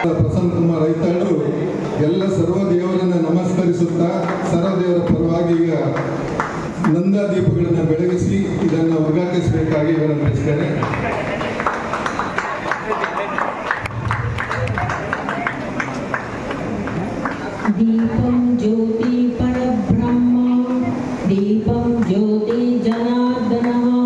ಪ್ರಸನ್ನ ಕುಮಾರ್ ರೈತಾಳರು, ಎಲ್ಲ ಸರ್ವ ದೇವರನ್ನ ನಮಸ್ಕರಿಸುತ್ತಾ ಸರ್ವದೇವರ ಪರವಾಗಿ ಈಗ ನಂದ ದೀಪಗಳನ್ನು ಬೆಳಗಿಸಿ ಇದನ್ನು ಒಗ್ಗಾಕಿಸಬೇಕಾಗಿ ಇವರನ್ನು ದೀಪಂ ಜ್ಯೋತಿ ज्योति ದೀಪಂ ಜ್ಯೋತಿ ज्योति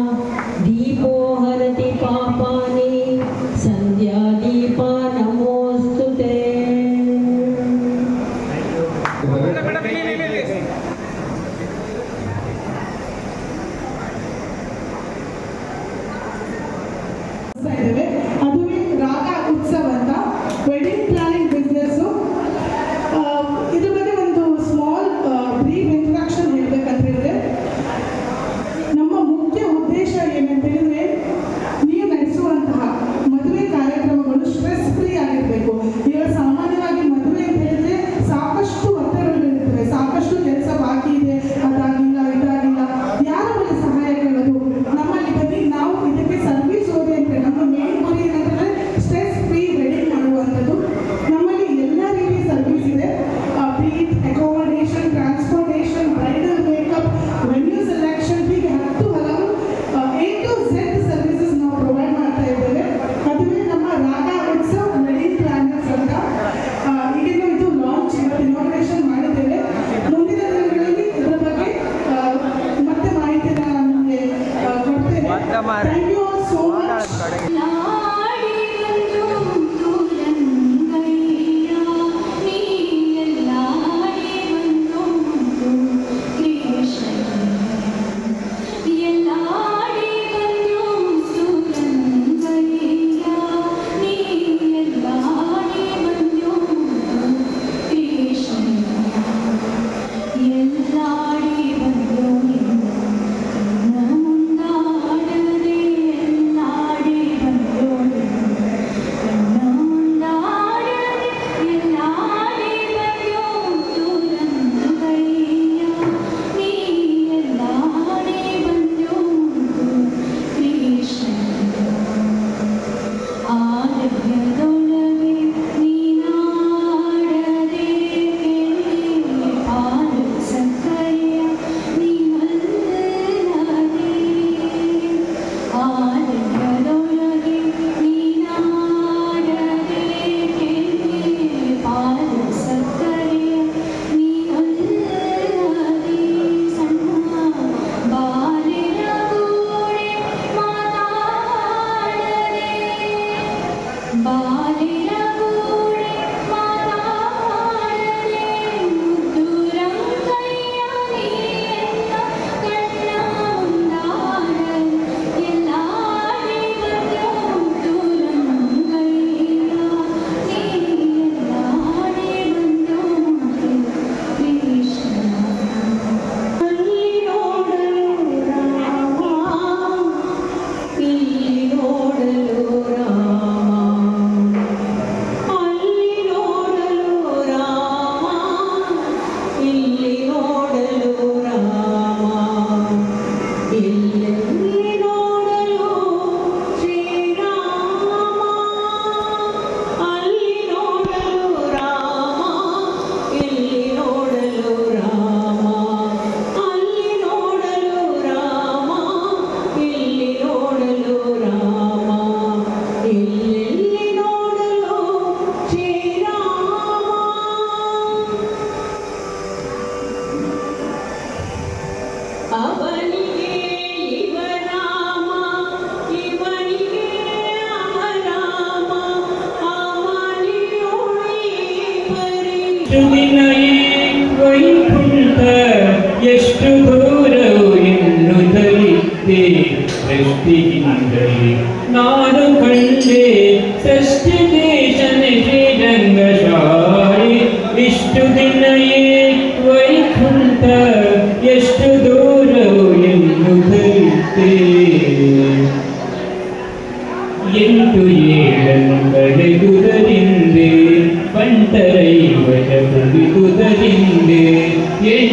ಎಷ್ಟು ದಿನ ವೈಕುಂಠ ಎಷ್ಟು ಗೌರವ ಎಂದು ತಲಿದ್ದೆ ಸೃಷ್ಟಿಯಿಂದಲೇ ನಾನು ಕಂಡೆ ಸೃಷ್ಟಿ ದೇಶನ ಶ್ರೀರಂಗ ಶಾಲೆ ಇಷ್ಟು ದಿನ ಏ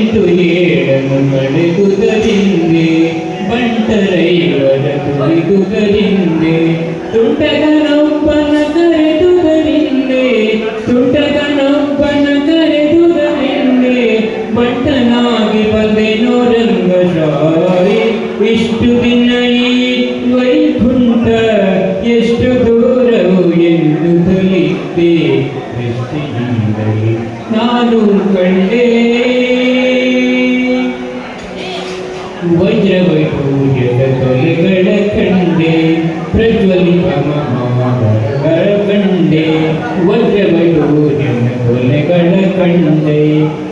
ಬಂದಿತು ಏಳಮಳೆ ಕುಗದಿಂದೆ ಬಂಟರೈ ವರ ತುಳಿ ಕುಗದಿಂದೆ ತುಂಟಗನೊಬ್ಬನ ಕರೆದುಗರಿಂದೆ ತುಂಟಗನೊಬ್ಬನ ಕರೆದುಗರಿಂದೆ ಮಂಟನಾಗಿ ಬಂದೆನೋ ರಂಗಶಾರಿ ಇಷ್ಟು ದಿನ ಈ ವೈಕುಂಠ ಎಷ್ಟು ದೂರವು ಎಂದು ಕಲಿತೆ ನಾನು ಕಂಡೇ உபஜ்ரவூஜக தொலைகள கண்டே பிரஜ்வலிபமர கண்டே உபஜ்ரவூஜக தொலைகள கண்டே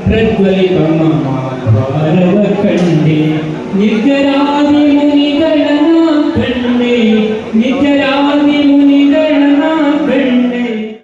பிரஜ்வலிபமர கண்டே நிர்கரா